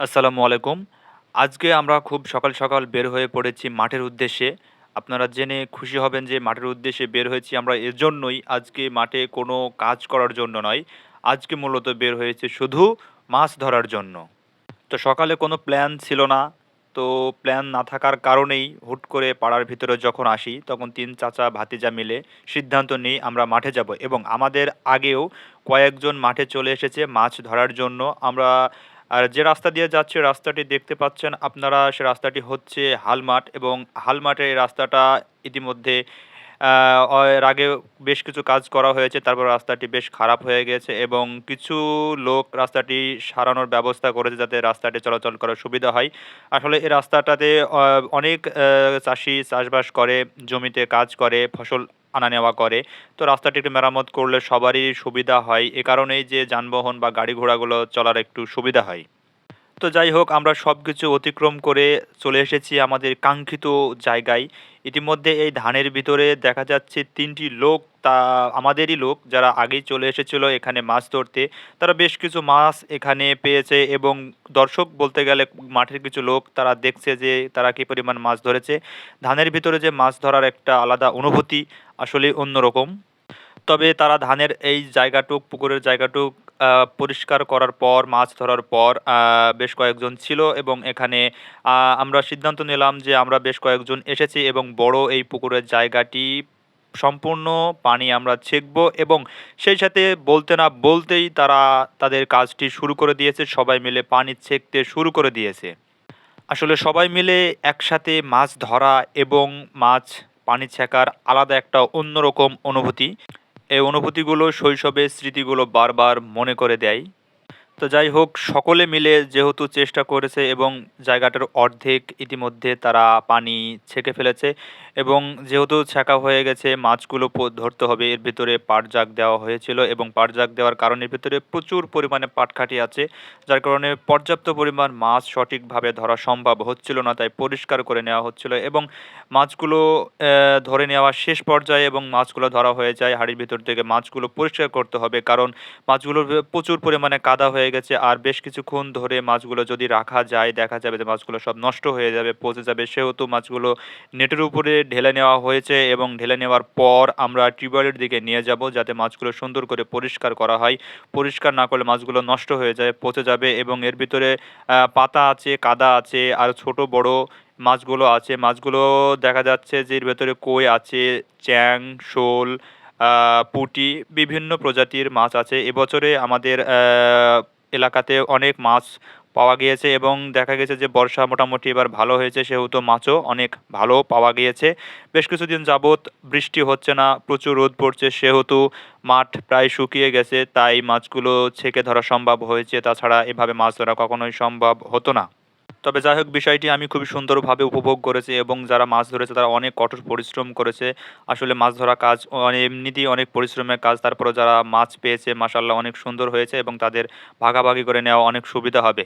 আসসালামু আলাইকুম। আজকে আমরা খুব সকাল সকাল বের হয়ে পড়েছি মাঠের উদ্দেশ্যে। আপনারা জেনে খুশি হবেন যে মাঠের উদ্দেশ্যে বের হয়েছি আমরা এর জন্যই আজকে মাঠে কোনো কাজ করার জন্য নয়। আজকে মূলত বের হয়েছে শুধু মাছ ধরার জন্য। তো সকালে কোনো প্ল্যান ছিল না। তো প্ল্যান না থাকার কারণেই হুট করে পাড়ার ভিতরে যখন আসি, তখন তিন চাচা ভাতিজা মিলে সিদ্ধান্ত নিই আমরা মাঠে যাব। এবং আমাদের আগেও কয়েকজন মাঠে চলে এসেছে মাছ ধরার জন্য। আমরা আর যে রাস্তা দিয়ে যাচ্ছে রাস্তাটি দেখতে পাচ্ছেন আপনারা। সে রাস্তাটি হচ্ছে হালমাট এবং হালমাটের রাস্তাটা ইতিমধ্যে আগে বেশ কিছু কাজ করা হয়েছে। তারপর রাস্তাটি বেশ খারাপ হয়ে গেছে এবং কিছু লোক রাস্তাটি সারানোর ব্যবস্থা করেছে যাতে রাস্তাটি চলাচল করার সুবিধা হয়। আসলে এই রাস্তাটাতে অনেক চাষি চাষবাস করে, জমিতে কাজ করে, ফসল আনা নেওয়া করে। তো রাস্তাটি একটু মেরামত করলে সবারই সুবিধা হয়। এ কারণেই যে যানবাহন বা গাড়ি ঘোড়াগুলো চলার একটু সুবিধা হয়। তো যাই হোক, আমরা সব কিছু অতিক্রম করে চলে এসেছি আমাদের কাঙ্ক্ষিত জায়গায়। ইতিমধ্যে এই ধানের ভিতরে দেখা যাচ্ছে তিনটি লোক, তা আমাদেরই লোক যারা আগেই চলে এসেছিল এখানে মাছ ধরতে। তারা বেশ কিছু মাছ এখানে পেয়েছে এবং দর্শক বলতে গেলে মাঠের কিছু লোক তারা দেখছে যে তারা কী পরিমাণ মাছ ধরেছে। ধানের ভিতরে যে মাছ ধরার একটা আলাদা অনুভূতি আসলে অন্যরকম। তবে তারা ধানের এই জায়গাটুক, পুকুরের জায়গাটুক পরিষ্কার করার পর, মাছ ধরার পর বেশ কয়েকজন ছিল এবং এখানে আমরা সিদ্ধান্ত নিলাম যে আমরা বেশ কয়েকজন এসেছি এবং বড় এই পুকুরের জায়গাটি সম্পূর্ণ পানি আমরা ছেঁকব এবং সেই সাথে বলতে না বলতেই তারা তাদের কাজটি শুরু করে দিয়েছে। সবাই মিলে পানি ছেঁকতে শুরু করে দিয়েছে। আসলে সবাই মিলে একসাথে মাছ ধরা এবং মাছ পানি ছেঁকার আলাদা একটা অন্যরকম অনুভূতি। এই অনুভূতিগুলো শৈশবের স্মৃতিগুলো বারবার মনে করে দেয়। তো যাই হোক, সকলে মিলে যেহেতু চেষ্টা করেছে এবং জায়গাটার অর্ধেক ইতিমধ্যে তারা পানি ছেঁকে ফেলেছে এবং যেহেতু ছেঁকা হয়ে গেছে, মাছগুলো ধরতে হবে। এর ভিতরে পাটজাক দেওয়া হয়েছিল এবং পাটজাক দেওয়ার কারণে এর ভিতরে প্রচুর পরিমাণে পাটকাঠি আছে, যার কারণে পর্যাপ্ত পরিমাণ মাছ সঠিকভাবে ধরা সম্ভব হচ্ছিল না, তাই পরিষ্কার করে নেওয়া হচ্ছিল এবং মাছগুলো ধরে নেওয়া শেষ পর্যায়ে এবং মাছগুলো ধরা হয়ে যায়। হাড়ির ভিতর থেকে মাছগুলো পরিষ্কার করতে হবে কারণ মাছগুলোর প্রচুর পরিমাণে কাদা হয়ে গেছে। আর বেশ কিছুক্ষণ ধরে মাছগুলো যদি রাখা যায়, দেখা যাবে যে মাছগুলো সব নষ্ট হয়ে যাবে, পচে যাবে। সেহেতু মাছগুলো নেটের উপরে ঢেলে নেওয়া হয়েছে এবং ঢেলে নেওয়ার পর আমরা টিউবওয়েলের দিকে নিয়ে যাব যাতে মাছগুলো সুন্দর করে পরিষ্কার করা হয়। পরিষ্কার না করলে মাছগুলো নষ্ট হয়ে যায়, পচে যাবে এবং এর ভিতরে পাতা আছে, কাদা আছে আর ছোট বড় মাছগুলো আছে। মাছগুলো দেখা যাচ্ছে যে এর ভেতরে কই আছে, চ্যাং, শোল পুঁটি, বিভিন্ন প্রজাতির মাছ আছে। এবছরে আমাদের এলাকাতে অনেক মাছ পাওয়া গিয়েছে এবং দেখা গেছে যে বর্ষা মোটামুটি এবার ভালো হয়েছে, সেহেতু মাছও অনেক ভালো পাওয়া গিয়েছে। বেশ কিছুদিন যাবৎ বৃষ্টি হচ্ছে না, প্রচুর রোদ পড়ছে, সেহেতু মাঠ প্রায় শুকিয়ে গেছে, তাই মাছগুলো ছেঁকে ধরা সম্ভব হয়েছে, তাছাড়া এভাবে মাছ ধরা কখনোই সম্ভব হতো না। তবে যাই হোক, বিষয়টি আমি খুবই সুন্দরভাবে উপভোগ করেছি এবং যারা মাছ ধরেছে তারা অনেক কঠোর পরিশ্রম করেছে। আসলে মাছ ধরা কাজ অনে- এমনিতেই অনেক পরিশ্রমের কাজ তারপরে যারা মাছ পেয়েছে মাসাল্লাহ অনেক সুন্দর হয়েছে এবং তাদের ভাগাভাগি করে নেওয়া অনেক সুবিধা হবে।